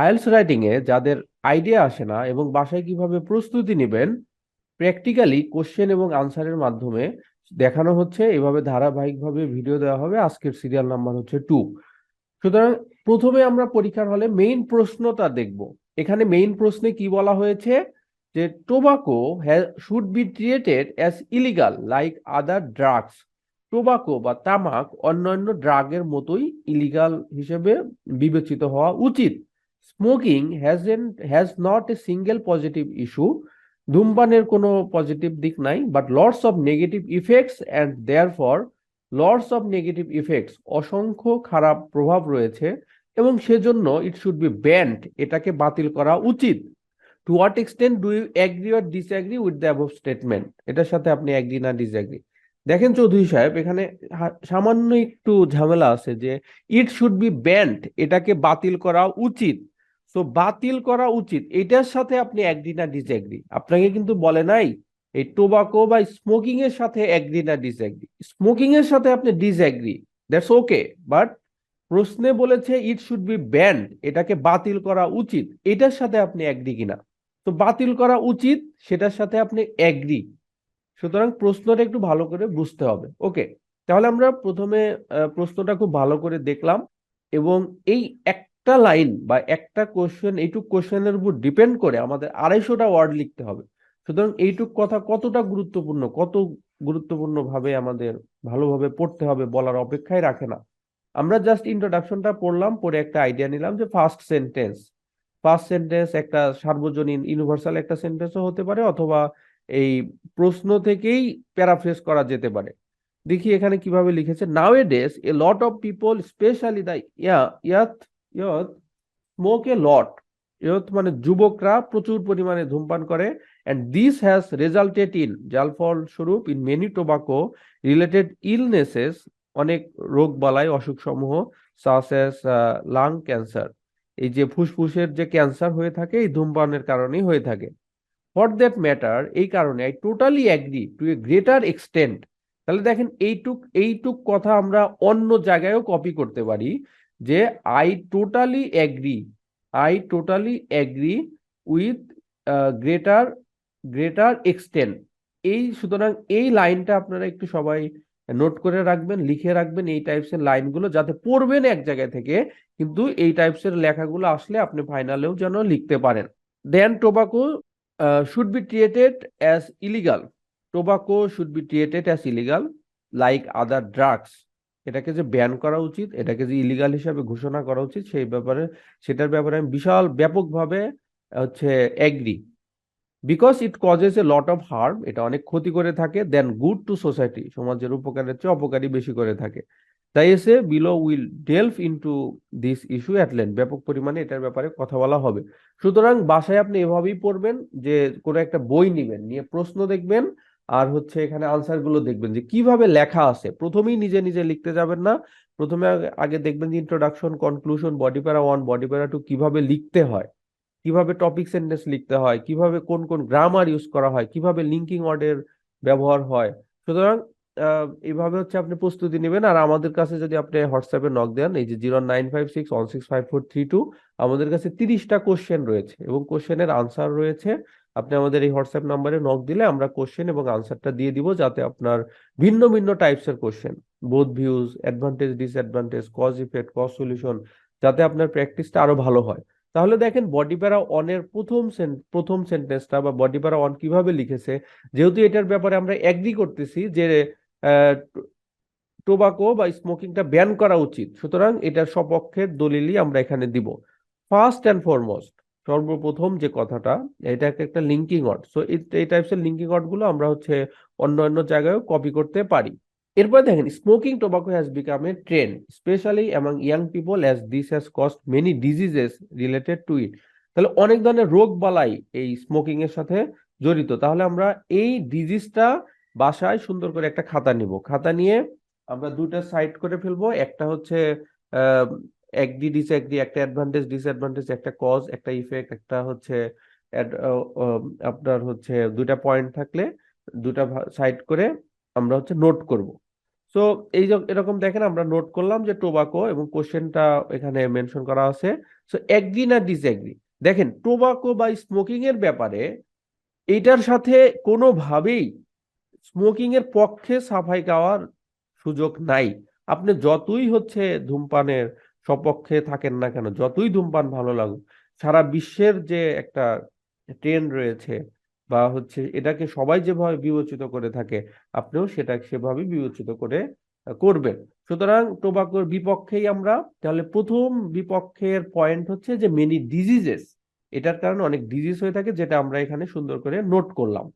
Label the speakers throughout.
Speaker 1: IELTS writing এ যাদের idea আসে না এবং বাসায় কীভাবে প্রস্তুতি নেবেন প্র্যাকটিক্যালি কোশ্চেন এবং আনসারের মাধ্যমে দেখানো হচ্ছে, এভাবে ধারাবাহিকভাবে ভিডিও দেওয়া হবে। আজকের সিরিয়াল নাম্বার হচ্ছে টু সুতরাং প্রথমে আমরা পরীক্ষার হলে মেইন প্রশ্নটা দেখব। এখানে মেইন প্রশ্নে কি বলা হয়েছে? যে tobacco should be treated as illegal like other drugs tobacco বা তামাক অন্যান্য ড্রাগের মতোই ইলিগাল হিসেবে বিবেচিত হওয়া উচিত। Smoking has an has not a single positive issue ধূমপানের কোনো পজিটিভ দিক নাই but lots of negative effects and therefore lots of negative effects অসংখ্য খারাপ প্রভাব রয়েছে এবং সেজন্য ইট শুড বি ব্যান্ড এটাকে বাতিল করা উচিত। To what extent do you agree or disagree with the above statement এটার সাথে আপনি অ্যাগ্রি না ডিসঅ্যাগ্রি দেখেন চৌধুরী সাহেব, এখানে সামান্য একটু ঝামেলা আছে যে ইট শুড বি ব্যান্ড এটাকে বাতিল করা উচিত। সো বাতিল করা উচিত। এটার সাথে আপনি অ্যাগ্রি না ডিসঅ্যাগ্রি আপনাকে কিন্তু বলে নাই, এই টোবাকো বা স্মোকিং এর সাথে অ্যাগ্রি না ডিসঅ্যাগ্রি স্মোকিং এর সাথে আপনি ডিসঅ্যাগ্রি দ্যাটস ওকে বাট প্রশ্নে বলেছে ইট শুড বি ব্যান্ড এটাকে বাতিল করা উচিত। এটার সাথে আপনি অ্যাগ্রি কিনা? তো, বাতিল করা উচিত, সেটার সাথে আপনি অ্যাগ্রি সুতরাং প্রশ্নটা একটু ভালো করে বুঝতে হবে। ওকে তাহলে আমরা প্রথমে প্রশ্নটা খুব ভালো করে দেখলাম। এবং এই একটা লাইন বা একটা কোশ্চেন এইটুক কোশ্চেনের উপর ডিপেন্ড করে আমাদের আড়াইশোটা ওয়ার্ড লিখতে হবে। সুতরাং এইটুক কথা কতটা গুরুত্বপূর্ণ, কত গুরুত্বপূর্ণ ভাবে আমাদের ভালোভাবে পড়তে হবে বলার অপেক্ষায় রাখে না। আমরা জাস্ট ইন্ট্রোডাকশনটা পড়লাম পরে একটা আইডিয়া নিলাম যে ফার্স্ট সেন্টেন্স ফার্স্ট সেন্টেন্স একটা সার্বজনীন ইউনিভার্সাল একটা সেন্টেন্সও হতে পারে অথবা এই প্রশ্ন থেকেই প্যারাফ্রেস করা যেতে পারে। দেখি এখানে কীভাবে লিখেছে। Nowadays a lot of people specially the youth youth smoke lot. Youth মানে যুবকরা প্রচুর পরিমাণে ধূমপান করে। And this has resulted in যার ফলস্বরূপ in many tobacco related illnesses অনেক রোগ বালাই, অসুখ সমূহ সাস এস লাং ক্যান্সার এই যে ফুসফুসের যে ক্যান্সার হয়ে থাকে, এই ধূমপানের কারণেই হয়ে থাকে। ফর দ্যাট ম্যাটার এই কারণে I totally agree to a greater extent তাহলে দেখেন, এইটুক এইটুক কথা আমরা অন্য জায়গায়ও কপি করতে পারি। যে I totally agree I totally agree with greater greater extent এই সুতরাং এই লাইনটা আপনারা একটু সবাই নোট করে রাখবেন, লিখে রাখবেন এই টাইপসের লাইনগুলো যাতে পড়বেন এক জায়গায় থেকে, কিন্তু এই টাইপসের লেখাগুলো আসলে আপনি ফাইনালেও যেন লিখতে পারেন। Then tobacco should be treated as illegal tobacco should be treated as illegal like other drugs এটাকে যে ব্যান করা উচিত, এটাকে যে ইলিগাল হিসাবে ঘোষণা করা উচিত, সেই ব্যাপারে, সেটার ব্যাপারে আমি বিশাল ব্যাপকভাবে, হচ্ছে agree because it causes a lot of harm এটা অনেক ক্ষতি করে থাকে দেন গুড টু সোসাইটি সমাজের উপকারের চেয়ে অপকারী বেশি করে থাকে। তাই essay below will delve into this issue at length ব্যাপক পরিমাণে এটার ব্যাপারে কথা বলা হবে। সুতরাং বাসায় আপনি এভাবেই পড়বেন যে কোনো একটা বই নিবেন, নিয়ে প্রশ্ন দেখবেন আর হচ্ছে এখানে আনসারগুলো দেখবেন যে কীভাবে লেখা আছে। প্রথমেই নিজে নিজে লিখতে যাবেন না। প্রথমে আগে দেখবেন যে introduction conclusion body para one body para two কীভাবে লিখতে হয়। কীভাবে টপিক সেন্টেন্স লিখতে হয়, কীভাবে কোন কোন গ্রামার ইউজ করা হয়, কীভাবে লিঙ্কিং ওয়ার্ডের ব্যবহার হয়। সুতরাং এইভাবে হচ্ছে আপনি প্রস্তুতি নেবেন। আর আমাদের কাছে যদি আপনি হোয়াটসঅ্যাপে নক দেন, এই যে zero nine five six one six five four three two আমাদের কাছে তিরিশটা কোশ্চেন রয়েছে এবং কোশ্চেনের আনসার রয়েছে। আপনি আমাদের এই হোয়াটসঅ্যাপ নাম্বারে নক দিলে আমরা কোশ্চেন এবং আনসারটা দিয়ে দিব যাতে আপনার ভিন্ন ভিন্ন টাইপসের question both views advantage disadvantage cause effect cause solution যাতে আপনার প্র্যাকটিসটা আরও ভালো হয়। তাহলে দেখেন বডি প্যারা অনের প্রথম প্রথম সেন্টেন্সটা বা বডি প্যারা অন কীভাবে লিখেছে, যেহেতু এটার ব্যাপারে আমরা এগ্রি করতেছি যে টোবাকো বা স্মোকিংটা ব্যান করা উচিত। সুতরাং এটার সপক্ষের দলিলই আমরা এখানে দিব। ফার্স্ট অ্যান্ড ফরমোস্ট সর্বপ্রথম যে কথাটা এটা একটা লিঙ্কিং ওয়ার্ড সো এই টাইপসের লিঙ্কিং ওয়ার্ডগুলো আমরা হচ্ছে অন্য অন্য জায়গায়ও কপি করতে পারি। এরপরে দেখেন smoking tobacco has become a trend specially among young people as this has cost many diseases related to it তাহলে অনেক ধরনের রোগ বালাই এই স্মোকিং এর সাথে জড়িত। তাহলে আমরা এই ডিজিজটা বাসায় সুন্দর করে একটা খাতা নিব। খাতা নিয়ে আমরা দুটা সাইড করে ফেলব। একটা হচ্ছে একডি ডিসএগ্রি একটা অ্যাডভান্টেজ ডিসঅ্যাডভান্টেজ একটা কজ একটা ইফেক্ট একটা হচ্ছে আপনার হচ্ছে দুটা পয়েন্ট থাকলে দুটা সাইড করে আমরা হচ্ছে নোট করব। সো এই এরকম দেখেন আমরা নোট করলাম যে টোবাকো এবং কোশ্চেনটা এখানে মেনশন করা আছে। সো এগ্রি না ডিসএগ্রি দেখেন টোবাকো বা স্মোকিং এর ব্যাপারে এটার সাথে কোনোভাবেই স্মোকিং এর পক্ষে সাফাই গাওয়ার সুযোগ নাই। আপনি যতই হচ্ছে ধূমপানের সপক্ষে থাকেন না কেন? যতই ধূমপান ভালো লাগুক, সারা বিশ্বের যে একটা ট্রেন্ড রয়েছে বা হচ্ছে এটাকে সবাই যেভাবে বিবেচিত করে থাকে, আপনিও সেটা সেভাবে বিবেচিত করে করবেন। সুতরাং টোবাকোর বিপক্ষেই আমরা, তাহলে প্রথম বিপক্ষের পয়েন্ট হচ্ছে যে মেনি ডিজিজেস এটার কারণে অনেক ডিজিজ হয়ে থাকে যেটা আমরা এখানে সুন্দর করে নোট করলাম।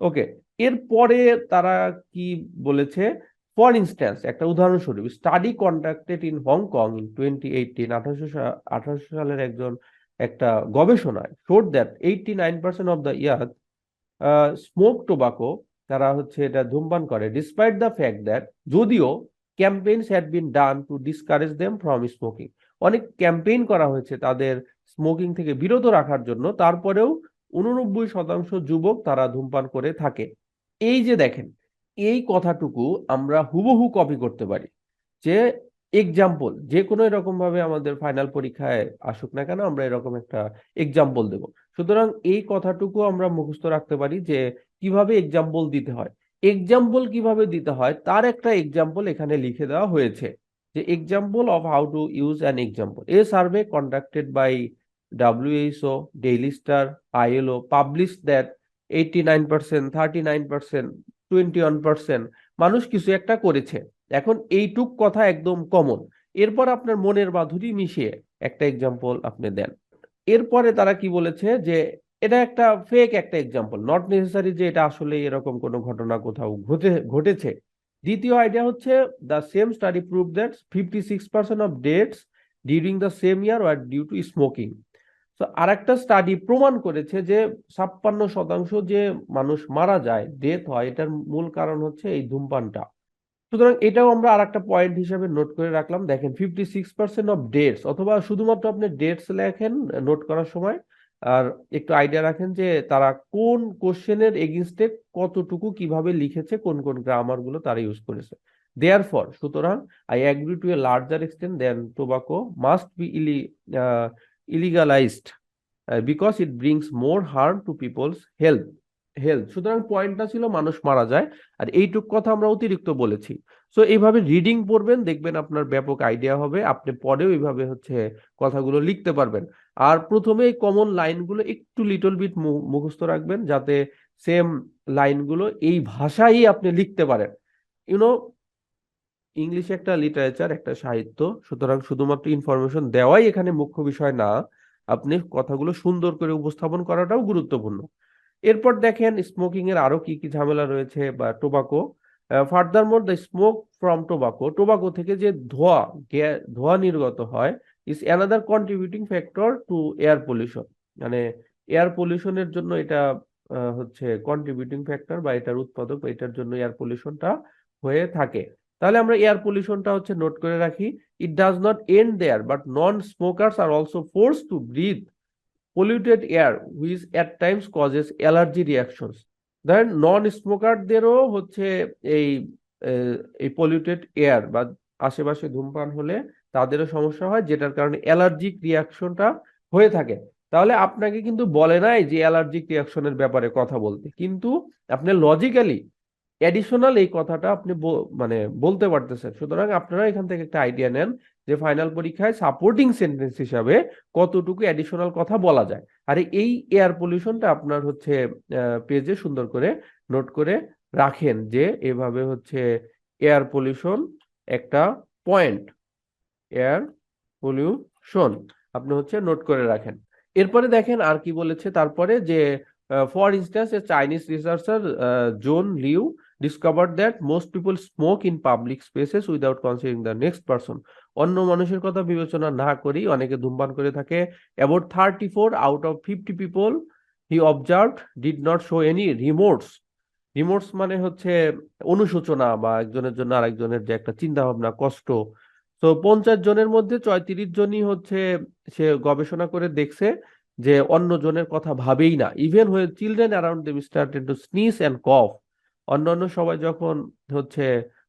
Speaker 1: ওকে এরপরে তারা কি বলেছে? ফর ইনস্ট্যান্স একটা উদাহরণস্বরূপ study conducted in Hong Kong in twenty eighteen আঠারোশো আঠারোশো সালের একজন একটা গবেষণায় showed that eighty nine percent of the youth smoke tobacco তারা হচ্ছে এটা ধূমপান করে ডিসপাইট দ্য ফ্যাক্ট দ্যাট যদিও campaigns had been done to discourage them from smoking অনেক ক্যাম্পেইন করা হয়েছে তাদের স্মোকিং থেকে বিরত রাখার জন্য, তারপরেও উননব্বই শতাংশ যুবক তারা ধূমপান করে থাকে। এই যে দেখেন এই কথাটুকু আমরা হুবহু কপি করতে পারি। যে এক্সাম্পল যে কোনো এরকম ভাবে আমাদের ফাইনাল পরীক্ষায় আসুক না কেন আমরা এরকম একটা এক্সাম্পল দেব। সুতরাং এই কথাটুকু আমরা মুখস্থ রাখতে পারি যে কীভাবে এক্সাম্পল দিতে হয়। এক্সাম্পল কীভাবে দিতে হয় তার একটা এক্সাম্পল এখানে লিখে দেওয়া হয়েছে। যে example of how to use an example a survey conducted by WHO Daily Star ILO publish that eighty nine Star, thirty nine that 89%, 39%, 21% মানুষ কিছু একটা করেছে। এখন এইটুক কথা একদম কমন এরপর আপনার মনের মাধুরী মিশিয়ে একটা এক্সাম্পল আপনি দেন। এরপরে তারা কি বলেছে যে এটা একটা ফেক একটা এক্সাম্পল নট নেসেসারি যে এটা আসলে এরকম কোনো ঘটনা কোথাও ঘটে ঘটেছে। দ্বিতীয় আইডিয়া হচ্ছে the same study prove that fifty six percent of deaths during the same year were due to smoking আরেকটা স্টাডি প্রমাণ করেছে যে ছাপ্পান্ন শতাংশ যে মানুষ মারা যায় ডেথ হয়, এটার মূল কারণ হচ্ছে এই ধূমপানটা। সুতরাং এটাও আমরা আরেকটা পয়েন্ট হিসেবে নোট করে রাখলাম। দেখেন fifty six percent of deaths অথবা শুধুমাত্র আপনি ডেটস লেখেন নোট করার সময়, আর একটু আইডিয়া রাখেন যে তারা কোন কোশ্চেনের এগেনস্টে কতটুকু কীভাবে লিখেছে, কোন কোন গ্রামারগুলো তারা ইউজ করেছে। দেয়ার ফর সুতরাং I agree to a larger extent then tobacco must be Ili illegalized because it brings more harm to people's health health সুতরাং পয়েন্টটা ছিল মানুষ মারা যায়, আর এইটুক কথা আমরা অতিরিক্ত বলেছি। সো এইভাবে রিডিং পড়বেন, দেখবেন আপনার ব্যাপক আইডিয়া হবে, আপনি পরেও এইভাবে হচ্ছে কথাগুলো লিখতে পারবেন। আর প্রথমে এই কমন লাইনগুলো একটু লিটল বিট মুখস্থ রাখবেন, যাতে সেম লাইনগুলো এই ভাষাই আপনি লিখতে পারেন। ইউনো ইংলিশ একটা লিটারেচার একটা সাহিত্য। সুতরাং শুধুমাত্র ইনফরমেশন দেওয়াই এখানে মুখ্য বিষয় না, আপনি কথাগুলো সুন্দর করে উপস্থাপন করাটাও গুরুত্বপূর্ণ। এরপর দেখেন স্মোকিং এর আরও কি কি ঝামেলা রয়েছে বা tobacco furthermore the smoke from tobacco tobacco থেকে যে ধোয়া ধোয়া নির্গত হয় is another contributing factor to air pollution মানে এয়ার পলিউশনের জন্য এটা হচ্ছে কন্ট্রিবিউটিং ফ্যাক্টর বা এটার উৎপাদক, বা এটার জন্য এয়ার পলিউশনটা হয়ে থাকে। তাহলে আমরা এয়ার পলিউশনটা হচ্ছে নোট করে রাখি। It does not end there but non smokers are also force to breathe polluted air which at times causes allergy reactions ধরেন নন স্মোকারদেরও হচ্ছে এই এই পলিউটেড এয়ার বা আশেপাশে ধূমপান হলে তাদেরও সমস্যা হয়, যেটার কারণে অ্যালার্জিক রিয়াকশনটা হয়ে থাকে। তাহলে আপনাকে কিন্তু বলে নাই যে অ্যালার্জিক রিয়াকশনের ব্যাপারে কথা বলতে। কিন্তু আপনি লজিক্যালি অ্যাডিশনাল এই কথাটা আপনি মানে বলতে পারতেছেন। সুতরাং আপনারা এখান থেকে একটা আইডিয়া নেন যে ফাইনাল পরীক্ষায় সাপোর্টিং সেন্টেন্স হিসাবে কতটুকু অ্যাডিশনাল কথা বলা যায়। আর এই এয়ার পলিউশনটা আপনার হচ্ছে পেজে সুন্দর করে নোট করে রাখেন যে এভাবে হচ্ছে এয়ার পলিউশন একটা পয়েন্ট এয়ার পলিউশন আপনি হচ্ছে নোট করে রাখেন। এরপরে দেখেন আর কি বলেছে। তারপরে যে for instance a Chinese researcher Zhong Liu discovered that most people smoke in public spaces without considering the next person. অন্য মানুষের কথা বিবেচনা না করেই অনেকে ধূমপান করে থাকে। About thirty four out of fifty people he observed did not show any remorse remorse মানে হচ্ছে অনুশোচনা বা একজনের জন্য আরেকজনের যে একটা চিন্তা ভাবনা কষ্ট। তো পঞ্চাশ জনের মধ্যে চয়ত্রিশ জনই হচ্ছে সে গবেষণা করে দেখছে যে অন্য জনের কথা ভাবেই না। ইভেন হয়ে children around them started to sneeze and cough অন্যান্য সবাই যখন হচ্ছে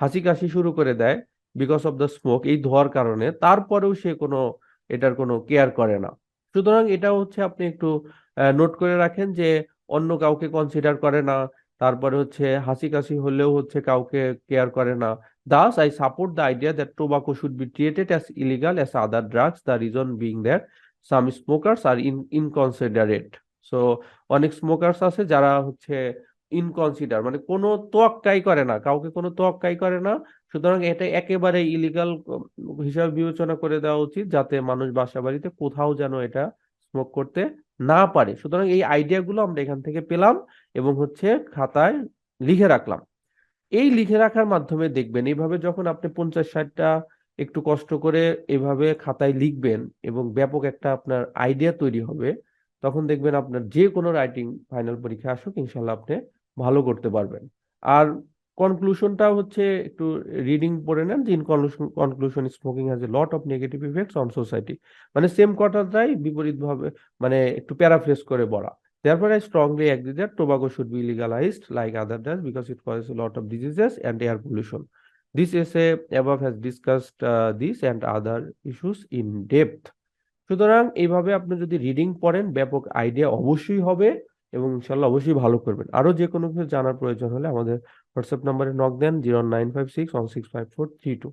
Speaker 1: হাসি কাশি শুরু করে দেয় বিকজ অফ দ্য স্মোক এই ধোয়ার কারণে, তারপরেও সে কোনো, এটার কোনো কেয়ার করে না সুতরাং এটা হচ্ছে আপনি একটু নোট করে রাখেন যে অন্য কাউকে কনসিডার করে না, তারপরে হচ্ছে হাসি কাশি হলেও হচ্ছে কাউকে কেয়ার করে না thus I support the idea that tobacco should be treated as illegal as other drugs the reason being that some smokers are in inconsiderate. So অনেক স্মোকার্স আছে যারা হচ্ছে ইনকনসিডার মানে কোনো তোয়াক্কাই করে না, কাউকে কোনো তোয়াক্কাই করে না। সুতরাং এটা একেবারে ইলিগাল হিসাবে বিবেচনা করে দেওয়া উচিত যাতে মানুষ বাসা বাড়িতে কোথাও যেন এটা স্মোক করতে না পারে। সুতরাং এই আইডিয়াগুলো আমরা এখান থেকে পেলাম এবং হচ্ছে খাতায় লিখে রাখলাম। এই লিখে রাখার মাধ্যমে দেখবেন এইভাবে যখন আপনি পঞ্চাশ ষাটটা একটু কষ্ট করে এভাবে খাতায় লিখবেন এবং ব্যাপক একটা আপনার আইডিয়া তৈরি হবে, তখন দেখবেন আপনার যে কোনো রাইটিং ফাইনাল পরীক্ষা আসুক, ইনশাল্লাহ আপনি ভালো করতে পারবেন। আর কনক্লুশনটা হচ্ছে একটু রিডিং পড়ে নেন যে conclusion smoking has a lot of negative effects on society মানে সেম কথাটাই বিপরীতভাবে মানে একটু প্যারাফ্রেস করে বলা। Therefore I strongly agree that tobacco should be legalized like other drugs because it causes lot of diseases and air pollution this essay above has discussed this and other issues in depth সুতরাং এইভাবে আপনি যদি reading পড়েন, ব্যাপক idea অবশ্যই হবে। এবং ইনশাল্লাহ অবশ্যই ভালো করবেন। আরও যে কোনো কিছু জানার প্রয়োজন হলে আমাদের হোয়াটসঅ্যাপ নম্বরে নক দেন zero nine five six one six five four three two